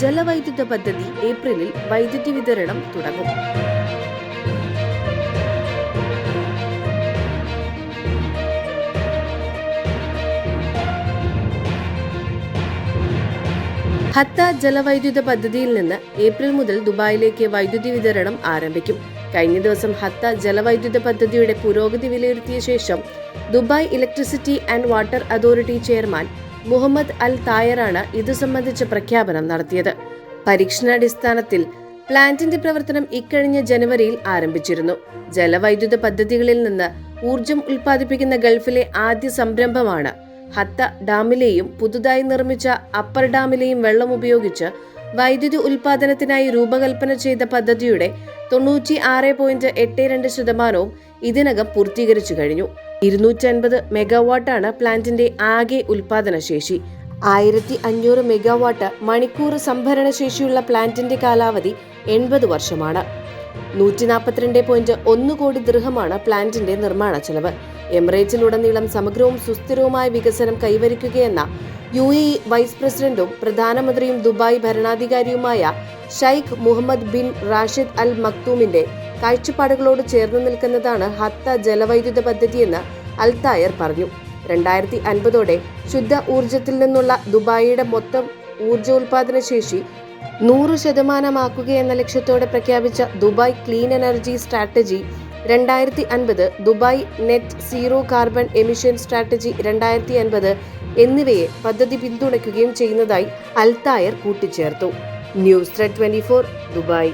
ജലവൈദ്യുത പദ്ധതി ഏപ്രിലിൽ വൈദ്യുതി വിതരണം തുടങ്ങും. ഹത്ത ജലവൈദ്യുത പദ്ധതിയിൽ നിന്ന് ഏപ്രിൽ മുതൽ ദുബായിലേക്ക് വൈദ്യുതി വിതരണം ആരംഭിക്കും. കഴിഞ്ഞ ദിവസം ഹത്ത ജലവൈദ്യുത പദ്ധതിയുടെ പുരോഗതി വിലയിരുത്തിയ ശേഷം Dubai electricity and water authority chairman Mohammed Al തായറാണ് ഇതു സംബന്ധിച്ച പ്രഖ്യാപനം നടത്തിയത്. പരീക്ഷണാടിസ്ഥാനത്തിൽ പ്ലാന്റിന്റെ പ്രവർത്തനം ഇക്കഴിഞ്ഞ ജനുവരിയിൽ ആരംഭിച്ചിരുന്നു. ജലവൈദ്യുത പദ്ധതികളിൽ നിന്ന് ഊർജം ഉൽപ്പാദിപ്പിക്കുന്ന ഗൾഫിലെ ആദ്യ സംരംഭമാണ്. ഹത്ത ഡാമിലെയും പുതുതായി നിർമ്മിച്ച അപ്പർ ഡാമിലെയും വെള്ളം ഉപയോഗിച്ച് വൈദ്യുതി ഉൽപാദനത്തിനായി രൂപകൽപ്പന ചെയ്ത പദ്ധതിയുടെ തൊണ്ണൂറ്റി ആറ് പോയിന്റ് എട്ട് രണ്ട് ശതമാനവും ഇതിനകം പൂർത്തീകരിച്ചു കഴിഞ്ഞു. ഇരുന്നൂറ്റി അൻപത് മെഗാവാട്ടാണ് പ്ലാന്റിന്റെ ആകെ ഉൽപാദന ശേഷി. ആയിരത്തി അഞ്ഞൂറ് മെഗാവാട്ട് മണിക്കൂർ സംഭരണ ശേഷിയുള്ള പ്ലാന്റിന്റെ കാലാവധി എൺപത് വർഷമാണ്. നൂറ്റി നാൽപ്പത്തിരണ്ട് പോയിന്റ് ഒന്ന് കോടി ദൃഹമാണ് പ്ലാന്റിന്റെ നിർമ്മാണ ചെലവ് എമിറേറ്റിലുടനീളം സമഗ്രവും സുസ്ഥിരവുമായ വികസനം കൈവരിക്കുകയെന്ന യു എ വൈസ് പ്രസിഡന്റും പ്രധാനമന്ത്രിയും Dubai ഭരണാധികാരിയുമായ Sheikh Mohammed bin Rashid Al മക്തൂമിന്റെ കാഴ്ചപ്പാടുകളോട് ചേർന്ന് നിൽക്കുന്നതാണ് ഹത്ത ജലവൈദ്യുത പദ്ധതിയെന്ന് അൽതായർ പറഞ്ഞു. രണ്ടായിരത്തി അൻപതോടെ ശുദ്ധ ഊർജത്തിൽ നിന്നുള്ള ദുബായിയുടെ മൊത്തം ഊർജോൽപാദന ശേഷി നൂറ് ശതമാനമാക്കുകയെന്ന ലക്ഷ്യത്തോടെ പ്രഖ്യാപിച്ച ദുബായ് ക്ലീൻ എനർജി സ്ട്രാറ്റജി രണ്ടായിരത്തി അൻപത് Dubai net zero carbon emission strategy രണ്ടായിരത്തി അൻപത് എന്നിവയെ പദ്ധതി പിന്തുണയ്ക്കുകയും ചെയ്യുന്നതായി അൽതായർ കൂട്ടിച്ചേർത്തു. News twenty four Dubai.